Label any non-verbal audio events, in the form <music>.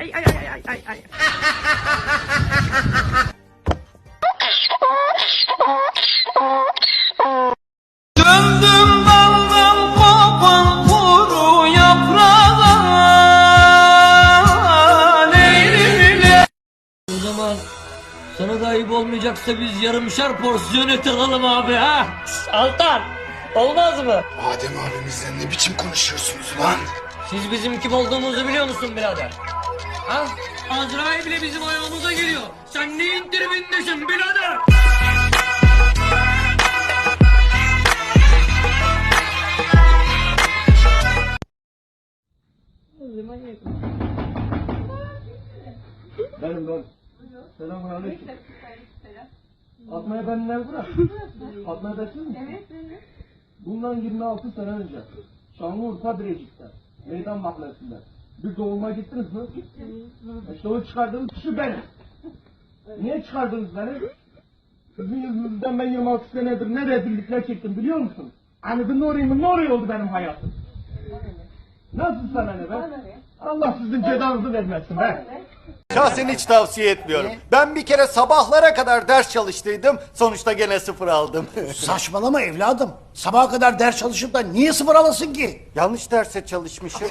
ay ay ay. Döndüm daldan kopan kuru yaprağa Leylim O zaman sana da ayıp olmayacaksa biz yarımşar porsiyon et alalım abi ha. Altan olmaz mı? Adem abimizle ne biçim konuşuyorsunuz lan? Siz bizim kim olduğumuzu biliyor musun birader? Ha? Azrail bile bizim ayağımıza geliyor. Sen neyin tribindesin birader? Benim ben. Selamun aleyküm. Fatma'ya ben ne bırak? Fatma'ya da siz misiniz? Evet, evet. Bundan 26 sene önce Şanlıurfa Birecik'te, Meydan Mahallesi'nde bir doğuma gittiniz mi? Gittim. İşte o çıkardığınız kişi benim. Niye çıkardınız beni? Sizin yüzünüzden ben 26 senedir ne rezillikler çektim biliyor musun? Hani bir Nuri'nin Nuri oldu benim hayatım. Nasıl sana ne be? Allah sizin cezanızı vermesin be. Şahsen hiç tavsiye etmiyorum. Ben bir kere sabahlara kadar ders çalıştıydım. Sonuçta gene sıfır aldım. <laughs> Saçmalama evladım. Sabaha kadar ders çalışıp da niye sıfır alasın ki? Yanlış derse çalışmışım.